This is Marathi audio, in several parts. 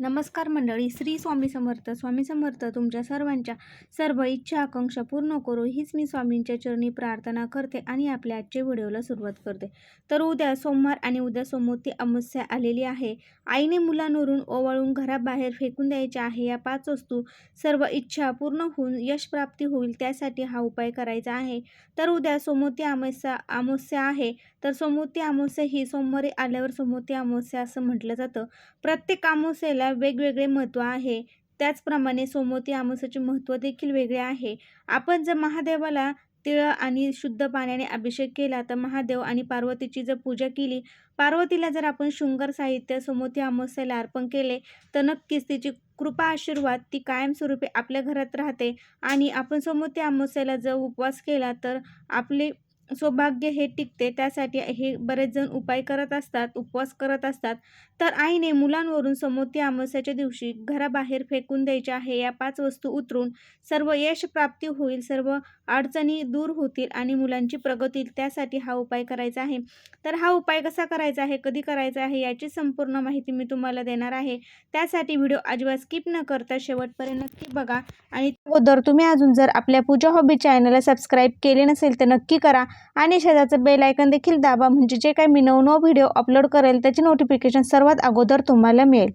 नमस्कार मंडळी श्री स्वामी समर्थ. स्वामी समर्थ तुमच्या सर्वांच्या सर्व इच्छा आकांक्षा पूर्ण करू. हीच मी स्वामींच्या चरणी प्रार्थना करते आणि आपल्या आजच्या व्हिडिओला सुरुवात करते. तर उद्या सोमवार आणि उद्या सोमवती अमावस्या आलेली आहे. आईने मुलांवरून ओवाळून घराबाहेर फेकून द्यायच्या आहे. या पाच वस्तू सर्व इच्छा पूर्ण होऊन यश प्राप्ती होईल त्यासाठी हा उपाय करायचा आहे. तर उद्या सोमवती अमावस्या अमावस्या आहे. तर सोमवती अमावस्या ही सोमवारी आल्यावर सोमवती अमावस्या असं म्हटलं जातं. प्रत्येक अमावस्येला वेगवेगळे महत्त्व आहे. त्याचप्रमाणे सोमवती अमावस्याचे महत्त्व देखील वेगळे आहे. आपण जर महादेवाला तिळ आणि शुद्ध पाण्याने अभिषेक केला तर महादेव आणि पार्वतीची जर पूजा केली पार्वतीला जर आपण शृंगार साहित्य सोमवती अमावस्याला अर्पण केले तर नक्कीच तिची कृपा आशीर्वाद ती कायमस्वरूपी आपल्या घरात राहते. आणि आपण सोमवती अमावस्याला जर उपवास केला तर आपले सौभाग्य हे टिकते. त्यासाठी हे बरेच जण उपाय करत असतात उपवास करत असतात. तर आईने मुलांवरून समोती अमावस्याच्या दिवशी घराबाहेर फेकून द्यायच्या आहे. या पाच वस्तू उतरून सर्व यश प्राप्ती होईल सर्व अडचणी दूर होतील आणि मुलांची प्रगती त्यासाठी हा उपाय करायचा आहे. तर हा उपाय कसा करायचा आहे कधी करायचा आहे याची संपूर्ण माहिती मी तुम्हाला देणार आहे. त्यासाठी व्हिडिओ अजिबात स्किप न करता शेवटपर्यंत नक्की बघा आणि अगोदर तुम्ही अजून जर आपल्या पूजा हॉबी चॅनलला सबस्क्राईब केले नसेल तर नक्की करा. आणि शेजारचं बेल आयकन देखील दाबा. म्हणजे जे काही मी नवनव व्हिडिओ अपलोड करेल त्याची नोटिफिकेशन सर्वात अगोदर तुम्हाला मिळेल.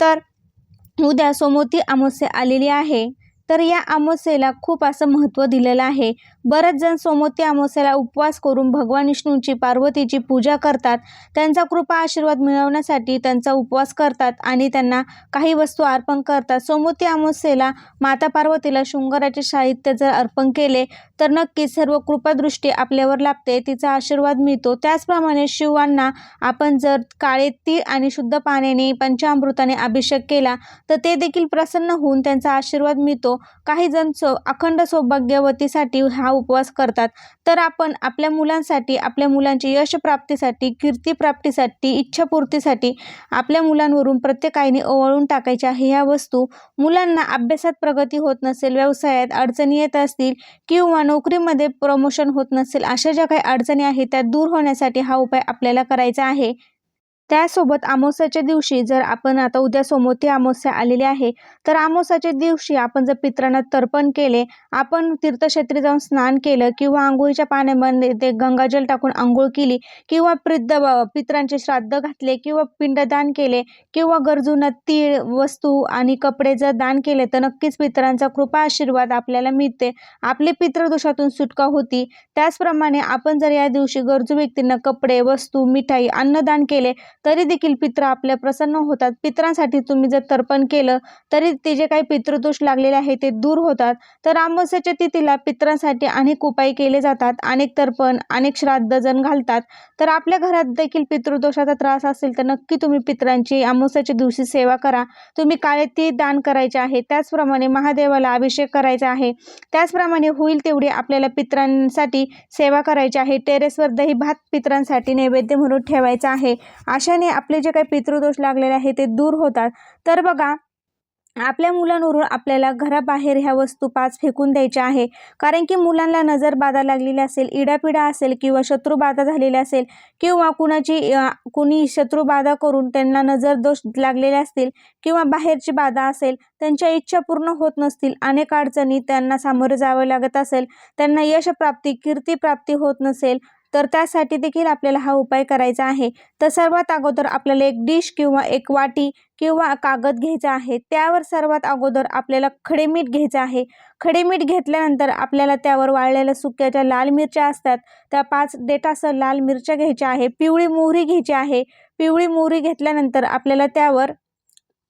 तर उद्या सोमोती अमावस्या आलेली आहे. तर या अमावस्येला खूप असं महत्त्व दिलेलं आहे. बरेच जण सोमवती अमावस्याला उपवास करून भगवान विष्णूंची पार्वतीची पूजा करतात. त्यांचा कृपा आशीर्वाद मिळवण्यासाठी त्यांचा उपवास करतात आणि त्यांना काही वस्तू अर्पण करतात. सोमवती अमावस्येला माता पार्वतीला शृंगाराचे साहित्य जर अर्पण केले तर नक्कीच सर्व कृपादृष्टी आपल्यावर लाभते तिचा आशीर्वाद मिळतो. त्याचप्रमाणे शिवांना आपण जर काळे तीळ आणि शुद्ध पाण्याने पंचामृताने अभिषेक केला तर ते देखील प्रसन्न होऊन त्यांचा आशीर्वाद मिळतो. काही जण सो अखंड सौभाग्यवतीसाठी हा उपवास करतात तर आपण आपल्या मुलांसाठी आपल्या मुलांची यशप्राप्तीसाठी कीर्तीप्राप्तीसाठी इच्छापूर्तीसाठी आपल्या मुलांवरून प्रत्येक आईने ओवाळून टाकायच्या आहे ह्या वस्तू. मुलांना अभ्यासात प्रगती होत नसेल व्यवसायात अडचणी येत असतील किंवा नोकरीमध्ये प्रमोशन होत नसेल अशा ज्या काही अडचणी आहेत त्या दूर होण्यासाठी हा उपाय आपल्याला करायचा आहे. त्यासोबत अमावस्याच्या दिवशी जर आपण आता उद्या सोमवती अमावस्या आलेली आहे तर अमावस्याच्या दिवशी आपण जर पित्रांना तर्पण केले आपण तीर्थक्षेत्री जाऊन स्नान केलं किंवा आंघोळीच्या पाण्यामध्ये ते गंगाजल टाकून आंघोळ केली किंवा प्रिद्ध पित्रांचे श्राद्ध घातले किंवा पिंडदान केले किंवा गरजूंना तीळ वस्तू आणि कपडे जर दान केले तर नक्कीच पितरांचा कृपा आशीर्वाद आपल्याला मिळते. आपले पितृदोषातून सुटका होती. त्याचप्रमाणे आपण जर या दिवशी गरजू व्यक्तींना कपडे वस्तू मिठाई अन्नदान केले तरी देखील पित्र आपल्या प्रसन्न होतात. पित्रांसाठी तुम्ही जर तर्पण केलं तरी ते जे काही पितृदोष लागलेले आहे ते दूर होतात. तर अमावस्याच्या तिथीला पित्रांसाठी अनेक उपाय केले जातात. अनेक तर्पण अनेक श्राद्ध जण घालतात. तर आपल्या घरात देखील पितृदोषाचा त्रास असेल तर नक्की तुम्ही पित्रांची अमावस्याच्या दिवशी सेवा करा. तुम्ही काळे ते दान करायचे आहे. त्याचप्रमाणे महादेवाला अभिषेक करायचा आहे. त्याचप्रमाणे होईल तेवढी आपल्याला पित्रांसाठी सेवा करायची आहे. टेरेसवर दही भात पित्रांसाठी नैवेद्य म्हणून ठेवायचा आहे. अशाने आपले जे काही पितृदोष लागलेले आहे ते दूर होतात. तर बघा आपल्या मुलांवरून आपल्याला घराबाहेर ह्या वस्तू पाच फेकून द्यायच्या आहे कारण की मुलांना नजर बाधा लागलेली असेल इडापिडा असेल किंवा शत्रुबाधा झालेली असेल किंवा कुणाची कुणी शत्रुबाधा करून त्यांना नजर दोष लागलेले असतील किंवा बाहेरची बाधा असेल त्यांच्या इच्छा पूर्ण होत नसतील अनेक अडचणी त्यांना सामोरे जावं लागत असेल त्यांना यशप्राप्ती कीर्तीप्राप्ती होत नसेल तर त्यासाठी देखील आपल्याला हा उपाय करायचा आहे. तर सर्वात अगोदर आपल्याला एक डिश किंवा एक वाटी किंवा कागद घ्यायचा आहे. त्यावर सर्वात अगोदर आपल्याला खडे मीठ घ्यायचं आहे. खडे मीठ घेतल्यानंतर आपल्याला त्यावर वाळलेल्या सुक्याच्या लाल मिरच्या असतात. त्या पाच देठासह लाल मिरच्या घ्यायच्या आहे. पिवळी मोहरी घ्यायची आहे. पिवळी मोहरी घेतल्यानंतर आपल्याला त्यावर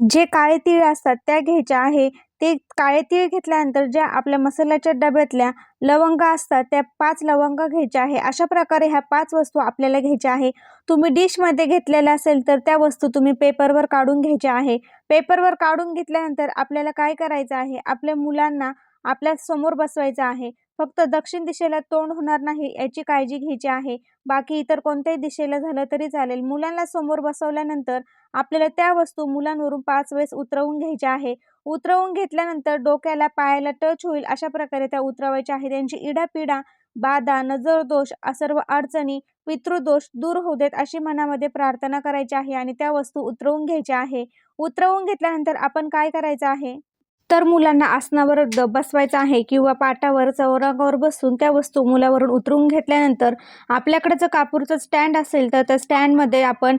जे काळे तीळ असतात त्या घ्यायच्या आहे. ते काळे तीळ घेतल्यानंतर ज्या आपल्या मसाल्याच्या डब्यातल्या लवंगा असतात त्या पाच लवंगा घ्यायच्या आहे. अशा प्रकारे ह्या पाच वस्तू आपल्याला घ्यायच्या आहे. तुम्ही डिशमध्ये घेतलेल्या असेल तर त्या वस्तू तुम्ही पेपरवर काढून घ्यायच्या आहे. पेपरवर काढून घेतल्यानंतर आपल्याला काय करायचं आहे? आपल्या मुलांना आपल्यासमोर बसवायचं आहे. फक्त दक्षिण दिशेला तोंड होणार नाही याची काळजी घ्यायची आहे. बाकी इतर कोणत्याही दिशेला झालं तरी चालेल. मुलांना समोर बसवल्यानंतर आपल्याला त्या वस्तू मुलांवरून पाच वेळेस उतरवून घ्यायच्या आहे. उतरवून घेतल्यानंतर डोक्याला पायाला टच होईल अशा प्रकारे त्या उतरवायच्या आहे त्यांची इडापिडा बाधा नजर दोष सर्व अडचणी पितृदोष दूर होऊ देत अशी मनामध्ये प्रार्थना करायची आहे आणि त्या वस्तू उतरवून घ्यायच्या आहे. उतरवून घेतल्यानंतर आपण काय करायचं आहे? तर मुलांना आसनावर बसवायचं आहे किंवा पाटावर चौरागावर बसून त्या वस्तू मुलावरून उतरून घेतल्यानंतर आपल्याकडे जर कापूरचं स्टँड असेल तर त्या स्टँडमध्ये आपण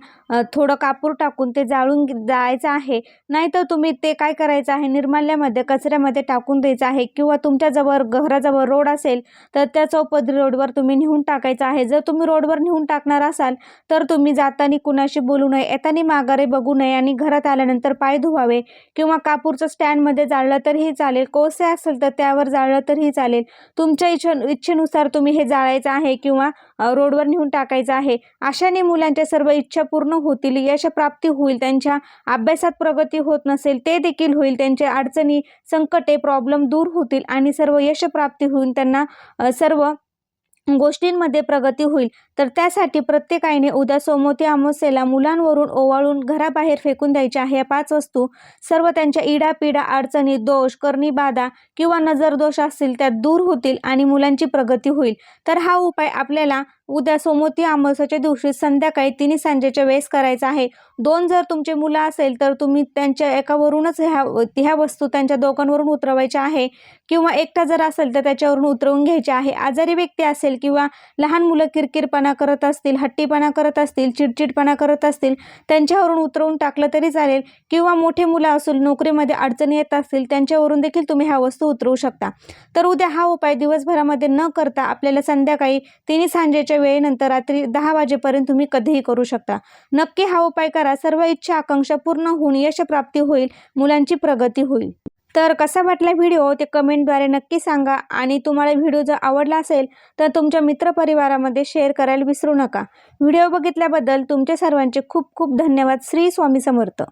थोडं कापूर टाकून ते जाळून जायचं आहे. नाहीतर तुम्ही ते काय करायचं आहे? निर्माल्यामध्ये कचऱ्यामध्ये टाकून द्यायचं आहे किंवा तुमच्याजवळ घराजवळ रोड असेल तर त्या चौपदरी रोडवर तुम्ही नेऊन टाकायचं आहे. जर तुम्ही रोडवर नेऊन टाकणार असाल तर तुम्ही जाताना कुणाशी बोलू नये येताना माघारे बघू नये आणि घरात आल्यानंतर पाय धुवावे किंवा कापूरचं स्टँडमध्ये जाळलं तरीही चालेल. कोळसे असेल तर त्यावर जाळलं तरीही चालेल. तुमच्या इच्छे इच्छेनुसार तुम्ही हे जाळायचं आहे किंवा रोडवर नेऊन टाकायचं आहे. अशाने मुलांच्या सर्व इच्छा पूर्ण होतील यशप्राप्ती होईल त्यांच्या अभ्यासात प्रगती होत नसेल ते देखील होईल. त्यांच्या अडचणी संकटे प्रॉब्लेम दूर होतील आणि सर्व यशप्राप्ती होईल त्यांना सर्व गोष्टींमध्ये प्रगती होईल. तर त्यासाठी प्रत्येकाने उद्या सोमवती अमावस्येला मुलांवरून ओवाळून घराबाहेर फेकून द्यायच्या ह्या या पाच वस्तू. सर्व त्यांच्या इडापिडा अडचणी दोष करणी बाधा किंवा नजर दोष असतील त्या दूर होतील आणि मुलांची प्रगती होईल. तर हा उपाय आपल्याला उद्या सोमवती अमावस्याच्या दिवशी संध्याकाळी तिन्ही सांजेच्या वेळेस करायचा आहे. दोन जर तुमचे मुलं असेल तर तुम्ही त्यांच्या एकावरूनच ह्या ह्या वस्तू त्यांच्या दोघांवरून उतरवायच्या आहे. किंवा एकटा जर असेल तर त्याच्यावरून उतरवून घ्यायचे आहे. आजारी व्यक्ती असेल किंवा लहान मुलं किरकिरपणा करत असतील हट्टीपणा करत असतील चिडचिडपणा करत असतील त्यांच्यावरून उतरवून टाकलं तरी चालेल. किंवा मोठे मुलं असून नोकरीमध्ये अडचणी येत असतील त्यांच्यावरून देखील तुम्ही ह्या वस्तू उतरवू शकता. तर उद्या हा उपाय दिवसभरामध्ये न करता आपल्याला संध्याकाळी तिन्ही सांजेच्या वेळेनंतर रात्री दहा वाजेपर्यंत तुम्ही कधीही करू शकता. नक्की हा उपाय करा. सर्व इच्छा आकांक्षा पूर्ण होऊन यशप्राप्ती होईल. मुलांची प्रगती होईल. तर कसा वाटला व्हिडिओ ते कमेंटद्वारे नक्की सांगा आणि तुम्हाला व्हिडिओ जर आवडला असेल तर तुमच्या मित्रपरिवारामध्ये शेअर करायला विसरू नका. व्हिडिओ बघितल्याबद्दल तुमच्या सर्वांचे खूप खूप धन्यवाद. श्री स्वामी समर्थ.